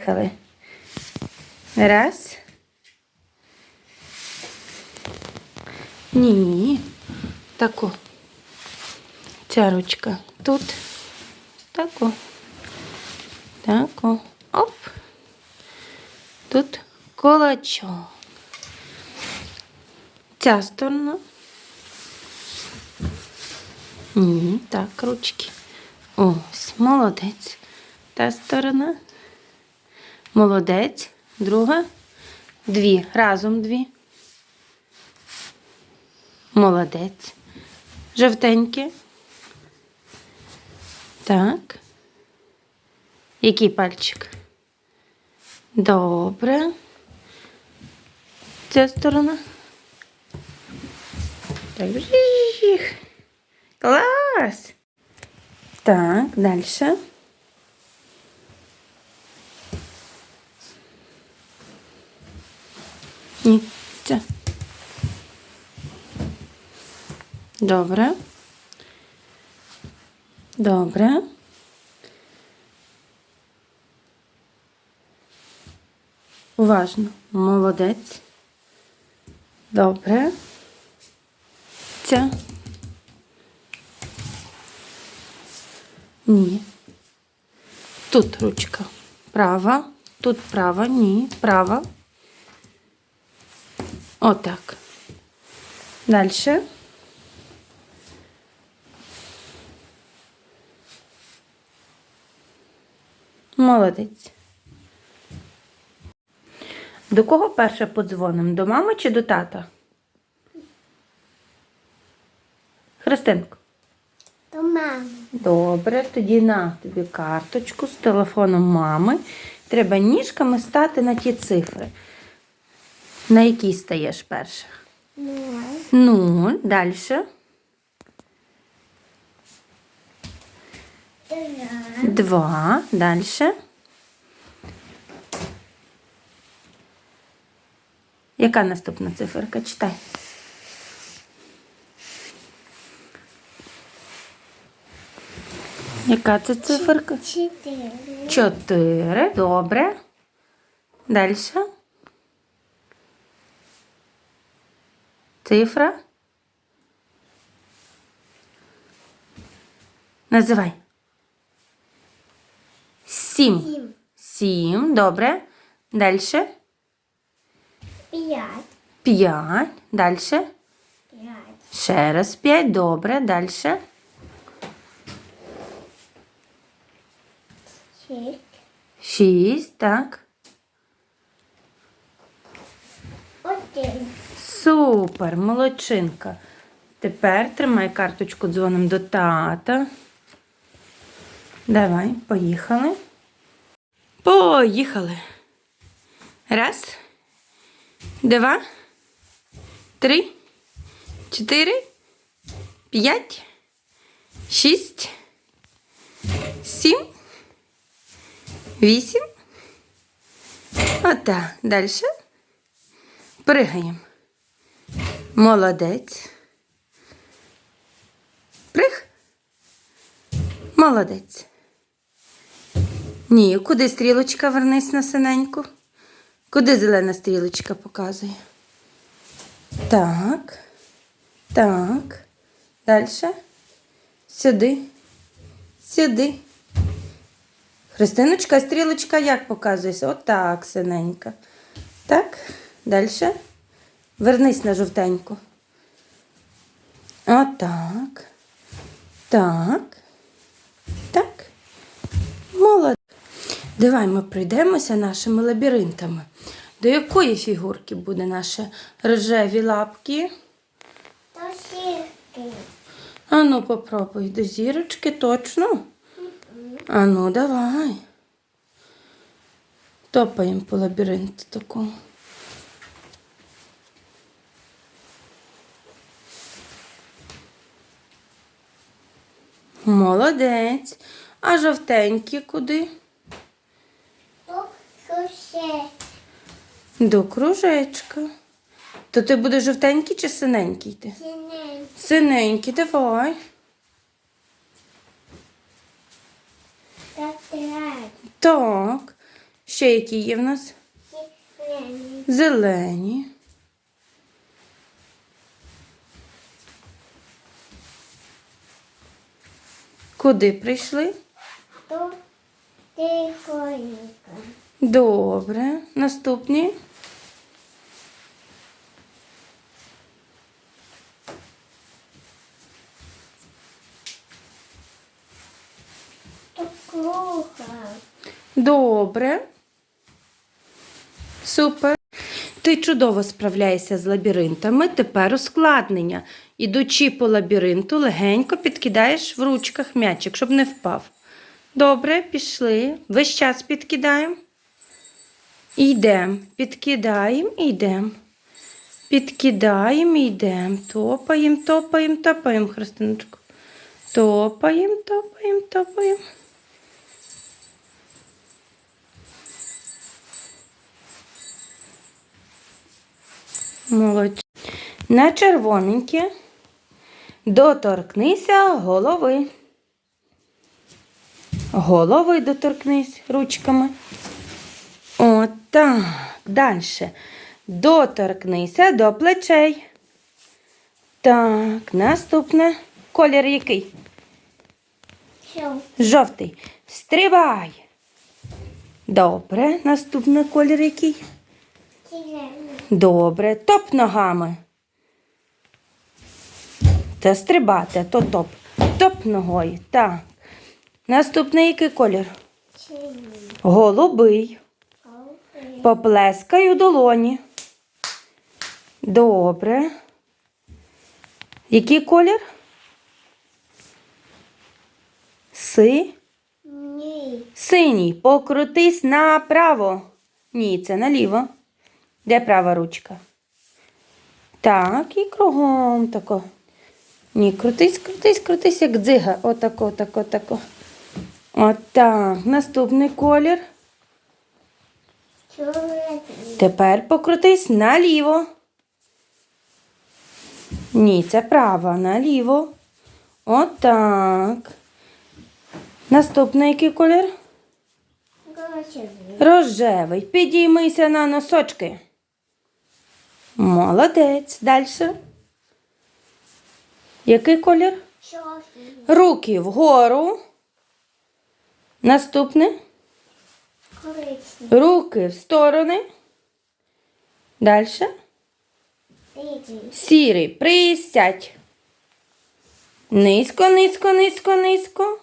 Поїхали. Раз. Ні. Тако. Ця ручка тут. Тако. Тако. Оп. Тут кулачок. Ця сторона. Ні, так, ручки. Ось, молодець. Та сторона. Молодець. Друга. Дві. Разом дві. Молодець. Жовтеньке. Так. Який пальчик? Добре. Ця сторона. Так. Клас. Так, дальше. Ні. Добре. Добре. Уважно. Молодець. Добре. Ця. Ні. Тут ручка. Права. Тут права. Ні. Права. Отак. Дальше. Молодець. До кого перше подзвонимо? До мами чи до тата? Христинко. До мами. Добре, тоді на тобі карточку з телефоном мами. Треба ніжками стати на ті цифри. На якій стаєш перше? Нуль. Нуль. Далі. Два. Два. Далі. Яка наступна циферка? Читай. Яка це циферка? Чотири. Чотири. Добре. Далі. Цифра. Називай. Сім. Сім. Сім. Добре. Далі. П'ять. П'ять. Далі. П'ять. Ще раз п'ять. Добре. Далі. Шість. Шість. Так. Один. Супер, молодчинка. Тепер тримай карточку дзвоним до тата. Давай, поїхали. Поїхали. Раз, два, три, чотири, п'ять, шість, сім, вісім. Отак. Далі. Пригаємо. Молодець. Прих. Молодець. Ні, куди стрілочка вернись на синеньку? Куди зелена стрілочка показує? Так. Так. Далі. Сюди. Сюди. Христиночка, стрілочка як показується? Отак, синенька. Так. Далі. Вернись на жовтеньку. Отак. Так. Так. Молодець. Давай ми пройдемося нашими лабіринтами. До якої фігурки буде наші рожеві лапки? До сірки. Ану, попробуй до зірочки, точно? Ану, давай. Топаємо по лабіринту такому. Молодець. А жовтенькі куди? До суше. До кружечка. То ти будеш жовтенький чи синенький ти? Синень. Синенький, давай. Тетрадь. Так. Ще які є в нас? Зелені. Зелені. Куди прийшли? До тихонька. Добре. Наступні. Добре. Супер. Ти чудово справляєшся з лабіринтами. Тепер ускладнення. Ідучи по лабіринту, легенько підкидаєш в ручках м'ячик, щоб не впав. Добре, пішли. Весь час підкидаємо. Йдемо. Підкидаємо і йдемо. Підкидаємо і йдемо. Топаємо, топаємо, топаємо, Христиночку. Топаємо, топаємо, топаємо. Молодь. На червоненьке доторкнися голови. Голови доторкнись ручками. От так. Далі. Доторкнися до плечей. Так, наступне. Колір який? Що? Жовтий. Стрибай. Добре. Наступний колір який? Зелені. Добре, топ ногами. Це стрибати, то топ. Топ ногою. Так. Наступний який колір? Голубий. Поплескай у долоні. Добре. Який колір? Си. Ні. Синій. Покрутись направо. Ні, це наліво. Де права ручка? Так, і кругом тако. Ні, крутись, крутись, крутись, як дзига. Отако, тако, тако. Отак. Наступний колір. Тепер покрутись наліво. Ні, це права, наліво. Отак. Наступний який колір? Рожевий. Підіймися на носочки. Молодець. Далі. Який колір? Чорний. Руки вгору. Наступне. Коричневий. Руки в сторони. Далі. Сірий. Присядь. Низько, низько, низько, низько.